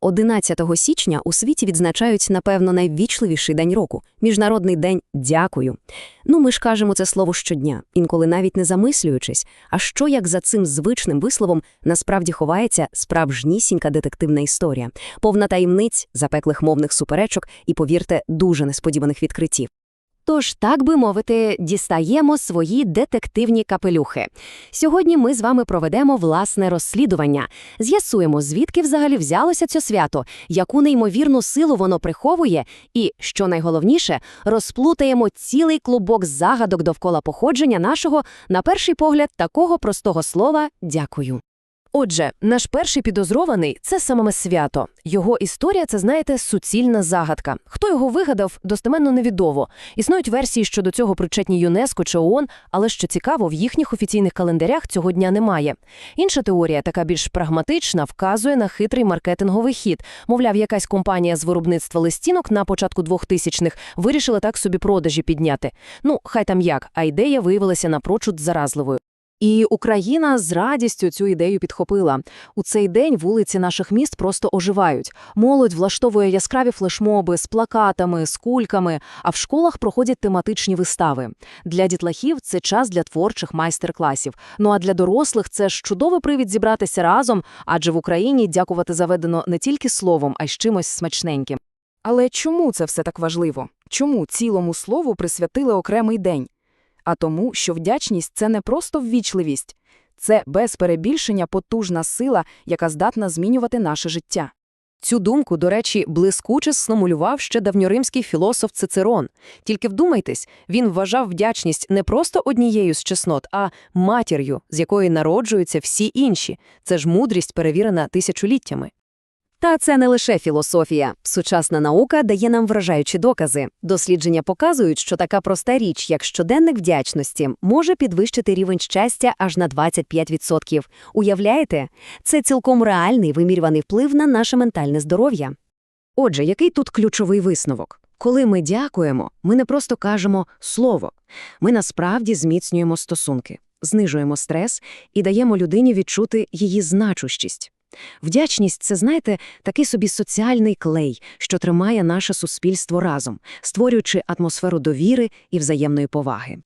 11 січня у світі відзначають, напевно, найввічливіший день року – Міжнародний день «Дякую». Ну, ми ж кажемо це слово щодня, інколи навіть не замислюючись. А що, як за цим звичним висловом, насправді ховається справжнісінька детективна історія, повна таємниць, запеклих мовних суперечок і, повірте, дуже несподіваних відкриттів. Тож, так би мовити, дістаємо свої детективні капелюхи. Сьогодні ми з вами проведемо власне розслідування, з'ясуємо, звідки взагалі взялося це свято, яку неймовірну силу воно приховує, і, що найголовніше, розплутаємо цілий клубок загадок довкола походження нашого, на перший погляд, такого простого слова «дякую». Отже, наш перший підозрований – це саме свято. Його історія – це, знаєте, суцільна загадка. Хто його вигадав, достеменно невідомо. Існують версії щодо цього причетні ЮНЕСКО чи ООН, але, що цікаво, в їхніх офіційних календарях цього дня немає. Інша теорія, така більш прагматична, вказує на хитрий маркетинговий хід. Мовляв, якась компанія з виробництва листінок на початку 2000-х вирішила так собі продажі підняти. Ну, хай там як, а ідея виявилася напрочуд заразливою. І Україна з радістю цю ідею підхопила. У цей день вулиці наших міст просто оживають. Молодь влаштовує яскраві флешмоби з плакатами, з кульками, а в школах проходять тематичні вистави. Для дітлахів це час для творчих майстер-класів. Ну а для дорослих це ж чудовий привід зібратися разом, адже в Україні дякувати заведено не тільки словом, а й чимось смачненьким. Але чому це все так важливо? Чому цілому слову присвятили окремий день? А тому, що вдячність це не просто ввічливість, це без перебільшення потужна сила, яка здатна змінювати наше життя. Цю думку, до речі, блискуче сномулював ще давньоримський філософ Цицерон. Тільки вдумайтесь, він вважав вдячність не просто однією з чеснот, а матір'ю, з якої народжуються всі інші. Це ж мудрість, перевірена тисячоліттями. Та це не лише філософія. Сучасна наука дає нам вражаючі докази. Дослідження показують, що така проста річ, як щоденник вдячності, може підвищити рівень щастя аж на 25%. Уявляєте? Це цілком реальний вимірюваний вплив на наше ментальне здоров'я. Отже, який тут ключовий висновок? Коли ми дякуємо, ми не просто кажемо слово, ми насправді зміцнюємо стосунки, знижуємо стрес і даємо людині відчути її значущість. Вдячність це, знаєте, такий собі соціальний клей, що тримає наше суспільство разом, створюючи атмосферу довіри і взаємної поваги.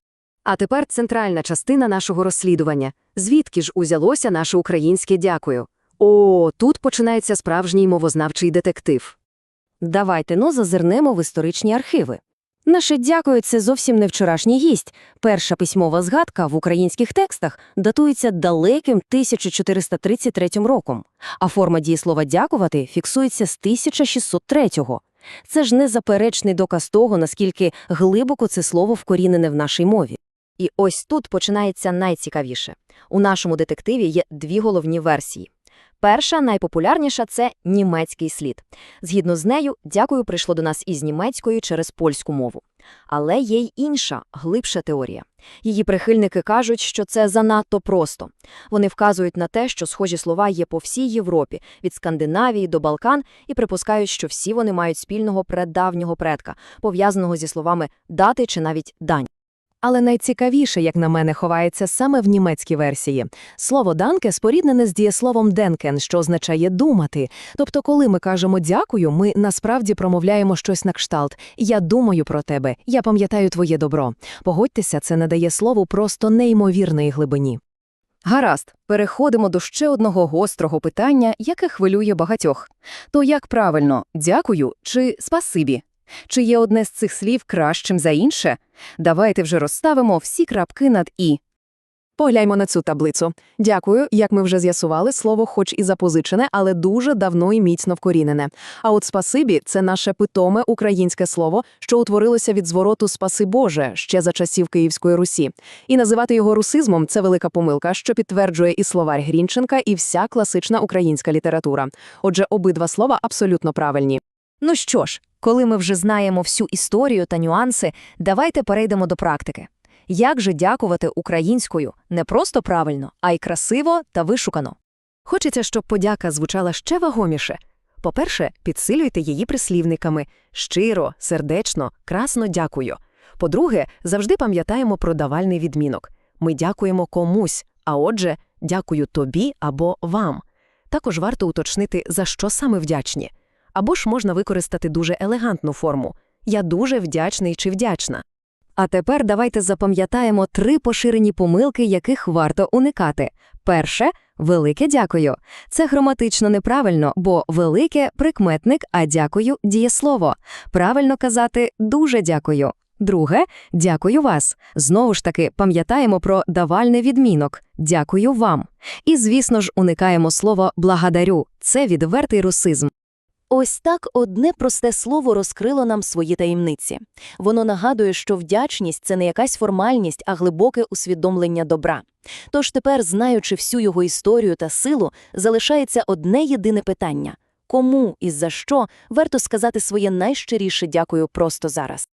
А тепер центральна частина нашого розслідування. Звідки ж узялося наше українське дякую? О, тут починається справжній мовознавчий детектив. Давайте ну зазирнемо в історичні архіви. Наше дякую це зовсім не вчорашній гість. Перша письмова згадка в українських текстах датується далеким 1433 роком, а форма дієслова дякувати фіксується з 1603-го. Це ж незаперечний доказ того, наскільки глибоко це слово вкорінене в нашій мові. І ось тут починається найцікавіше. У нашому детективі є дві головні версії. Перша, найпопулярніша це німецький слід. Згідно з нею, дякую прийшло до нас із німецької через польську мову. Але є й інша, глибша теорія. Її прихильники кажуть, що це занадто просто. Вони вказують на те, що схожі слова є по всій Європі, від Скандинавії до Балкан, і припускають, що всі вони мають спільного преддавнього предка, пов'язаного зі словами дати чи навіть дань. Але найцікавіше, як на мене, ховається саме в німецькій версії. Слово «данке» споріднене з дієсловом «денкен», що означає «думати». Тобто, коли ми кажемо «дякую», ми насправді промовляємо щось на кшталт «я думаю про тебе», «я пам'ятаю твоє добро». Погодьтеся, це надає слову просто неймовірної глибині. Гаразд, переходимо до ще одного гострого питання, яке хвилює багатьох. То як правильно «дякую» чи «спасибі»? Чи є одне з цих слів кращим за інше? Давайте вже розставимо всі крапки над «і». Погляньмо на цю таблицю. Дякую, як ми вже з'ясували, слово хоч і запозичене, але дуже давно і міцно вкорінене. А от спасибі це наше питоме українське слово, що утворилося від звороту «спаси Боже» ще за часів Київської Русі. І називати його русизмом це велика помилка, що підтверджує і словарь Грінченка, і вся класична українська література. Отже, обидва слова абсолютно правильні. Ну що ж, коли ми вже знаємо всю історію та нюанси, давайте перейдемо до практики. Як же дякувати українською не просто правильно, а й красиво та вишукано? Хочеться, щоб подяка звучала ще вагоміше. По-перше, підсилюйте її прислівниками щиро, сердечно, красно дякую. По-друге, завжди пам'ятаємо про давальний відмінок. Ми дякуємо комусь, а отже, дякую тобі або вам. Також варто уточнити, за що саме вдячні. Або ж можна використати дуже елегантну форму «я дуже вдячний чи вдячна». А тепер давайте запам'ятаємо три поширені помилки, яких варто уникати. Перше – велике дякую. Це граматично неправильно, бо велике – прикметник, а дякую – дієслово. Правильно казати «дуже дякую». Друге – дякую вас. Знову ж таки, пам'ятаємо про давальний відмінок «дякую вам». І, звісно ж, уникаємо слово «благодарю». Це відвертий русизм. Ось так одне просте слово розкрило нам свої таємниці. Воно нагадує, що вдячність – це не якась формальність, а глибоке усвідомлення добра. Тож тепер, знаючи всю його історію та силу, залишається одне єдине питання – кому і за що варто сказати своє найщиріше дякую просто зараз.